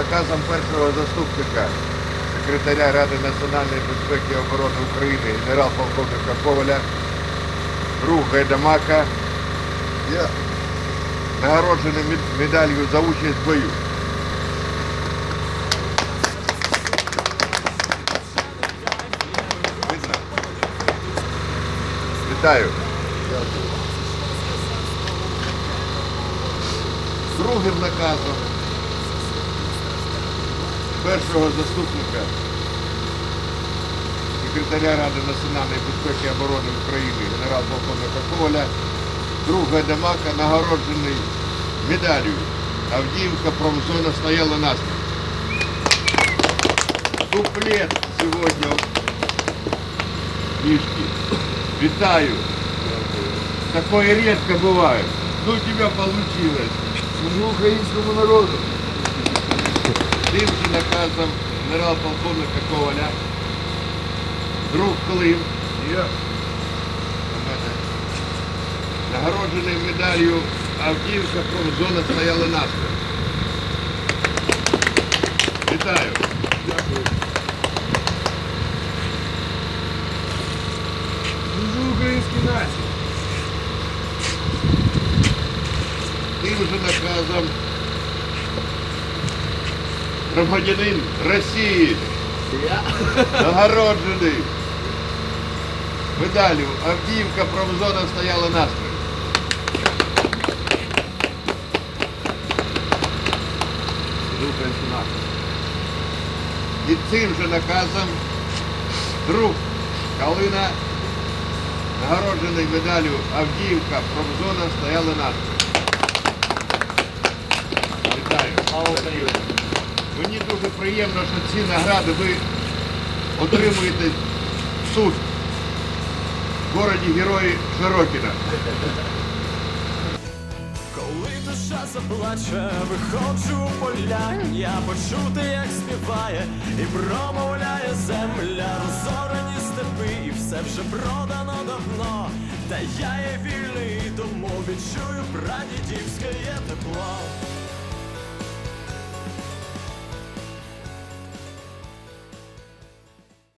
Наказом першого заступника секретаря Ради національної безпеки і оборони України генерал-полковника Коваля, друг Гайдамака, я нагороджений медаллю за участь в бою. Вітаю. Другим наказом першого заступника секретаря Ради національної безпеки і оборони України генерал-полковника Коваля, друг Гайдамака нагороджений медаллю Авдіївка промзона стояла насмерть. Дуплет сьогодні Мишки. Витаю. Такое редко бывает. Ну, у тебя получилось. Служу українському народу. Тим же наказом генерал-полковника Коваля, друг Клим, я нагороджений медаллю Авдіївка промзона стояла насмерть. Вітаю. Служу українській нації. Тим же наказом громадянин Росії нагороджений медаллю Авдіївка промзона стояла. Служу. І цим же наказом друг Калина нагороджений медаллю Авдіївка промзона стояла насмерть. Вітаю. Приємно, що ці награди ви отримуєте тут, в городі Герої Широкіна. Коли душа заплаче, виходжу у поля, я почути, як співає, і промовляє земля, розорені степи, і все вже продано давно. Та я є вільний, тому відчую прадідівське тепло.